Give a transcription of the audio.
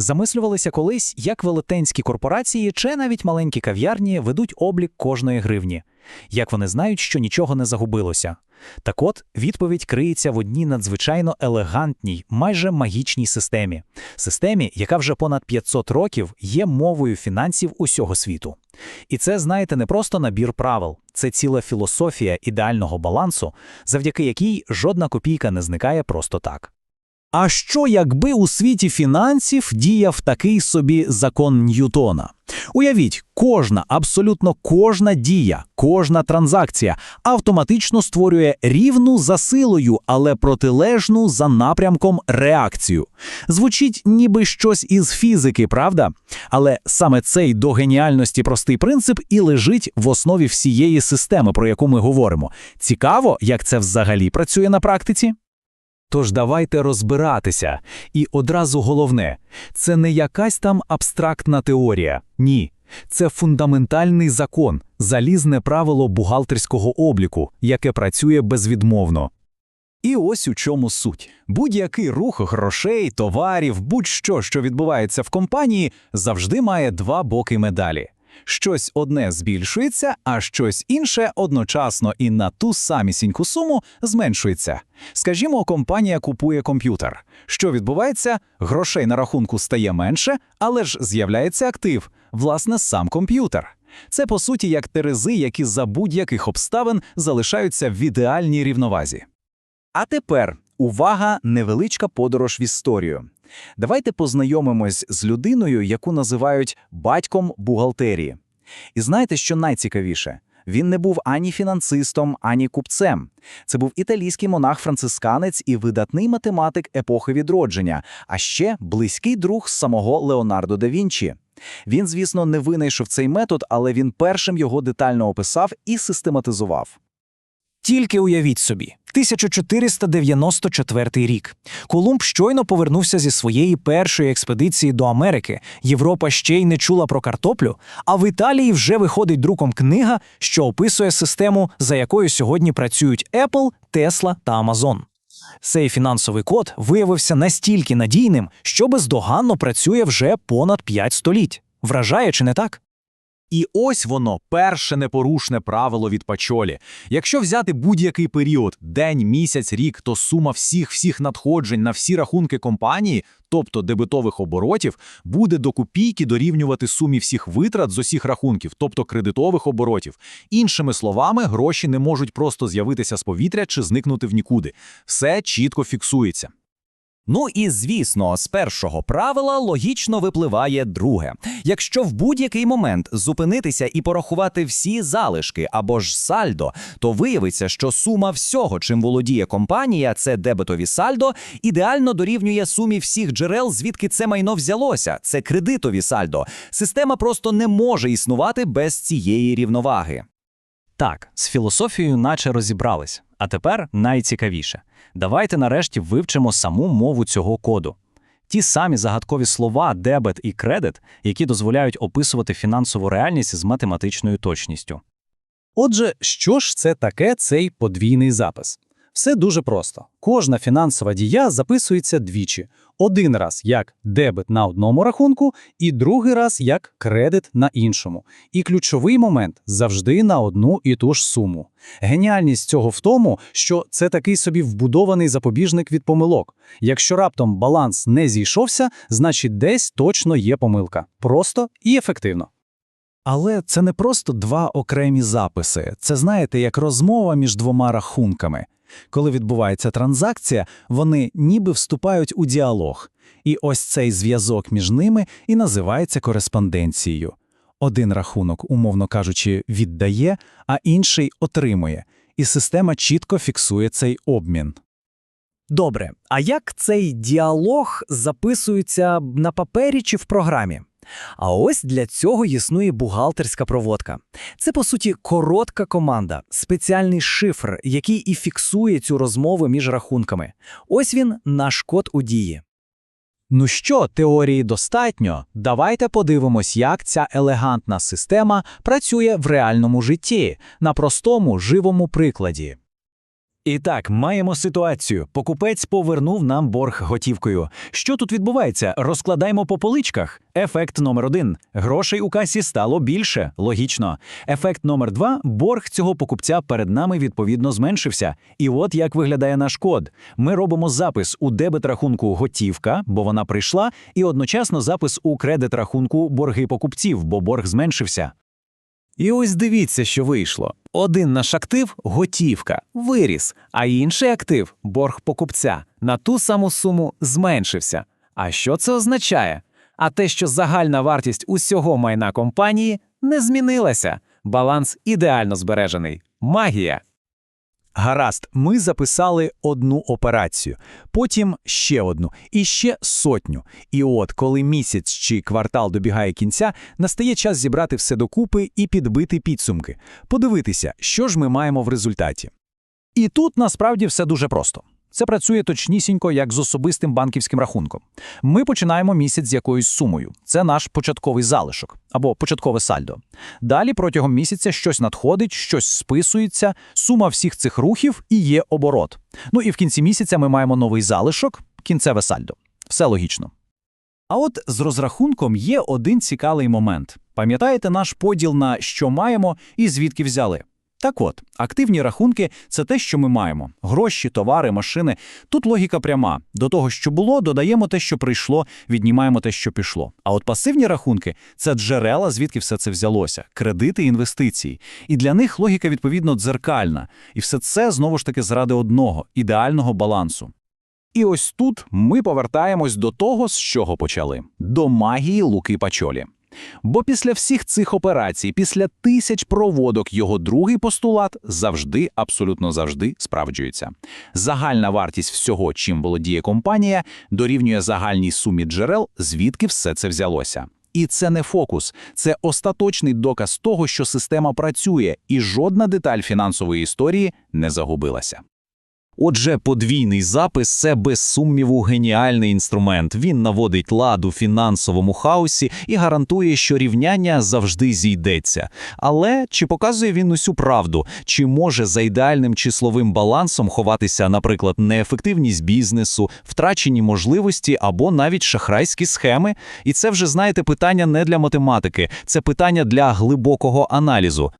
Замислювалися колись, як велетенські корпорації чи навіть маленькі кав'ярні ведуть облік кожної гривні, як вони знають, що нічого не загубилося. Так от, відповідь криється в одній надзвичайно елегантній, майже магічній системі. Системі, яка вже понад 500 років є мовою фінансів усього світу. І це, знаєте, не просто набір правил, це ціла філософія ідеального балансу, завдяки якій жодна копійка не зникає просто так. А що якби у світі фінансів діяв такий собі закон Ньютона? Уявіть, кожна, абсолютно кожна дія, кожна транзакція автоматично створює рівну за силою, але протилежну за напрямком реакцію. Звучить ніби щось із фізики, правда? Але саме цей до геніальності простий принцип і лежить в основі всієї системи, про яку ми говоримо. Цікаво, як це взагалі працює на практиці? Тож давайте розбиратися. І одразу головне, це не якась там абстрактна теорія. Ні. Це фундаментальний закон, залізне правило бухгалтерського обліку, яке працює безвідмовно. І ось у чому суть. Будь-який рух грошей, товарів, будь-що, що відбувається в компанії, завжди має два боки медалі. Щось одне збільшується, а щось інше одночасно і на ту самісіньку суму зменшується. Скажімо, компанія купує комп'ютер. Що відбувається? Грошей на рахунку стає менше, але ж з'являється актив, власне, сам комп'ютер. Це по суті як терези, які за будь-яких обставин залишаються в ідеальній рівновазі. А тепер увага, невеличка подорож в історію. Давайте познайомимось з людиною, яку називають батьком бухгалтерії. І знаєте, що найцікавіше? Він не був ані фінансистом, ані купцем. Це був італійський монах-францисканець і видатний математик епохи відродження, а ще близький друг самого Леонардо да Вінчі. Він, звісно, не винайшов цей метод, але він першим його детально описав і систематизував. Тільки уявіть собі, 1494 рік. Колумб щойно повернувся зі своєї першої експедиції до Америки. Європа ще й не чула про картоплю, а в Італії вже виходить друком книга, що описує систему, за якою сьогодні працюють Apple, Tesla та Amazon. Цей фінансовий код виявився настільки надійним, що бездоганно працює вже понад 5 століть. Вражає чи не так? І ось воно, перше непорушне правило від Пачолі. Якщо взяти будь-який період, день, місяць, рік, то сума всіх всіх надходжень на всі рахунки компанії, тобто дебетових оборотів, буде до копійки дорівнювати сумі всіх витрат з усіх рахунків, тобто кредитових оборотів. Іншими словами, гроші не можуть просто з'явитися з повітря чи зникнути в нікуди. Все чітко фіксується. Ну і звісно, з першого правила логічно випливає друге. Якщо в будь-який момент зупинитися і порахувати всі залишки або ж сальдо, то виявиться, що сума всього, чим володіє компанія, це дебетові сальдо, ідеально дорівнює сумі всіх джерел, звідки це майно взялося. Це кредитові сальдо. Система просто не може існувати без цієї рівноваги. Так, з філософією наче розібрались. А тепер найцікавіше. Давайте нарешті вивчимо саму мову цього коду. Ті самі загадкові слова дебет і кредит, які дозволяють описувати фінансову реальність з математичною точністю. Отже, що ж це таке цей подвійний запис? Все дуже просто. Кожна фінансова дія записується двічі. Один раз як дебет на одному рахунку, і другий раз як кредит на іншому. І ключовий момент завжди на одну і ту ж суму. Геніальність цього в тому, що це такий собі вбудований запобіжник від помилок. Якщо раптом баланс не зійшовся, значить десь точно є помилка. Просто і ефективно. Але це не просто два окремі записи. Це знаєте, як розмова між двома рахунками. Коли відбувається транзакція, вони ніби вступають у діалог. І ось цей зв'язок між ними і називається кореспонденцією. Один рахунок, умовно кажучи, віддає, а інший отримує. І система чітко фіксує цей обмін. Добре, а як цей діалог записується на папері чи в програмі? А ось для цього існує бухгалтерська проводка. Це, по суті, коротка команда, спеціальний шифр, який і фіксує цю розмову між рахунками. Ось він наш код у дії. Ну що, теорії достатньо? Давайте подивимось, як ця елегантна система працює в реальному житті, на простому живому прикладі. І так, маємо ситуацію. Покупець повернув нам борг готівкою. Що тут відбувається? Розкладаємо по поличках. Ефект номер один. Грошей у касі стало більше. Логічно. Ефект номер два. Борг цього покупця перед нами відповідно зменшився. І от як виглядає наш код. Ми робимо запис у дебет рахунку готівка, бо вона прийшла, і одночасно запис у кредит рахунку борги покупців, бо борг зменшився. І ось дивіться, що вийшло. Один наш актив готівка, виріс, а інший актив борг покупця на ту саму суму зменшився. А що це означає? А те, що загальна вартість усього майна компанії не змінилася. Баланс ідеально збережений. Магія. Гаразд, ми записали одну операцію, потім ще одну і ще сотню. І от, коли місяць чи квартал добігає кінця, настає час зібрати все докупи і підбити підсумки, подивитися, що ж ми маємо в результаті. І тут насправді все дуже просто. Це працює точнісінько, як з особистим банківським рахунком. Ми починаємо місяць з якоюсь сумою. Це наш початковий залишок або початкове сальдо. Далі протягом місяця щось надходить, щось списується, сума всіх цих рухів і є оборот. Ну і в кінці місяця ми маємо новий залишок, кінцеве сальдо. Все логічно. А от з розрахунком є один цікавий момент. Пам'ятаєте наш поділ на що маємо і звідки взяли? Так от, активні рахунки це те, що ми маємо: гроші, товари, машини. Тут логіка пряма. До того, що було, додаємо те, що прийшло, віднімаємо те, що пішло. А от пасивні рахунки це джерела, звідки все це взялося, кредити, інвестиції. І для них логіка відповідно дзеркальна. І все це знову ж таки заради одного ідеального балансу. І ось тут ми повертаємось до того, з чого почали до магії Луки Пачолі. Бо після всіх цих операцій, після тисяч проводок, його другий постулат завжди, абсолютно завжди справджується. Загальна вартість всього, чим володіє компанія, дорівнює загальній сумі джерел, звідки все це взялося. І це не фокус, це остаточний доказ того, що система працює, і жодна деталь фінансової історії не загубилася. Отже, подвійний запис це без сумніву геніальний інструмент. Він наводить лад у фінансовому хаосі і гарантує, що рівняння завжди зійдеться. Але чи показує він усю правду? Чи може за ідеальним числовим балансом ховатися, наприклад, неефективність бізнесу, втрачені можливості або навіть шахрайські схеми? І це вже знаєте питання не для математики, це питання для глибокого аналізу.